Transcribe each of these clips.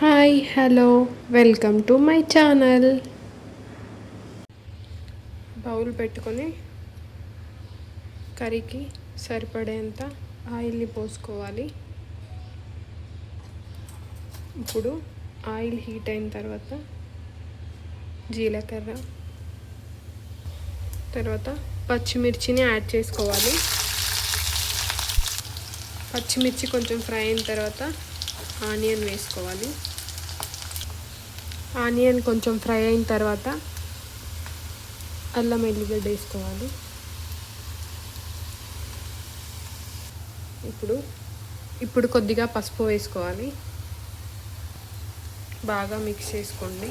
Hi hello welcome to my channel. Bowl పెట్టుకొని కర్రీకి సరిపడేంత ఆయిల్ని పోసుకోవాలి. ఇప్పుడు ఆయిల్ హీట్ అయిన తర్వాత జీలకర్ర తర్వాత పచ్చిమిర్చిని యాడ్ చేసుకోవాలి. పచ్చిమిర్చి కొంచెం ఫ్రై అయిన తర్వాత ఆనియన్ వేసుకోవాలి. ఆనియన్ కొంచెం ఫ్రై అయిన తర్వాత అల్లం ఎల్లిగడ్డ వేసుకోవాలి. ఇప్పుడు ఇప్పుడు కొద్దిగా పసుపు వేసుకోవాలి. బాగా మిక్స్ చేసుకోండి.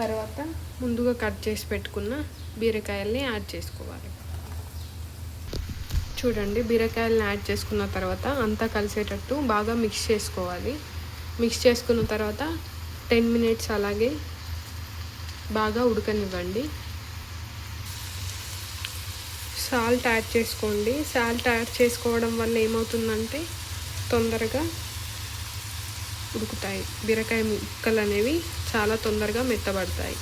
తర్వాత ముందుగా కట్ చేసి పెట్టుకున్న బీరకాయల్ని యాడ్ చేసుకోవాలి. చూడండి బీరకాయలని యాడ్ చేసుకున్న తర్వాత అంతా కలిసేటట్టు బాగా మిక్స్ చేసుకోవాలి. మిక్స్ చేసుకున్న తర్వాత టెన్ మినిట్స్ అలాగే బాగా ఉడకనివ్వండి. సాల్ట్ యాడ్ చేసుకోండి. సాల్ట్ యాడ్ చేసుకోవడం వల్ల ఏమవుతుందంటే తొందరగా ఉడుకుతాయి. బీరకాయ ముక్కలు అనేవి చాలా తొందరగా మెత్తబడతాయి.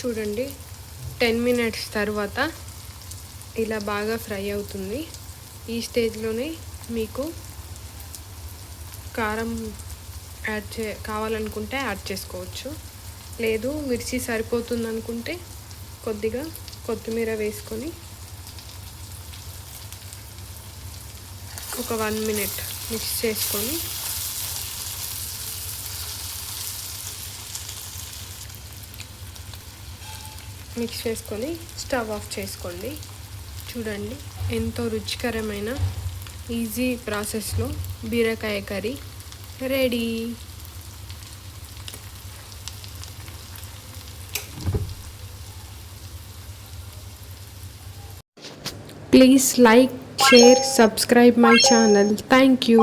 చూడండి టెన్ మినిట్స్ తర్వాత ఇలా బాగా ఫ్రై అవుతుంది. ఈ స్టేజ్లోనే మీకు కారం యాడ్ చే కావాలనుకుంటే యాడ్ చేసుకోవచ్చు. లేదు మిర్చి సరిపోతుంది అనుకుంటే కొద్దిగా కొత్తిమీర వేసుకొని ఒక వన్ మినిట్ మిక్స్ చేసుకొని మిక్స్ చేసుకొని స్టవ్ ఆఫ్ చేసుకోండి. చూడండి ఎంతో రుచికరమైన ఈజీ ప్రాసెస్లో బీరకాయ curry ready. Please like share subscribe my channel. Thank you.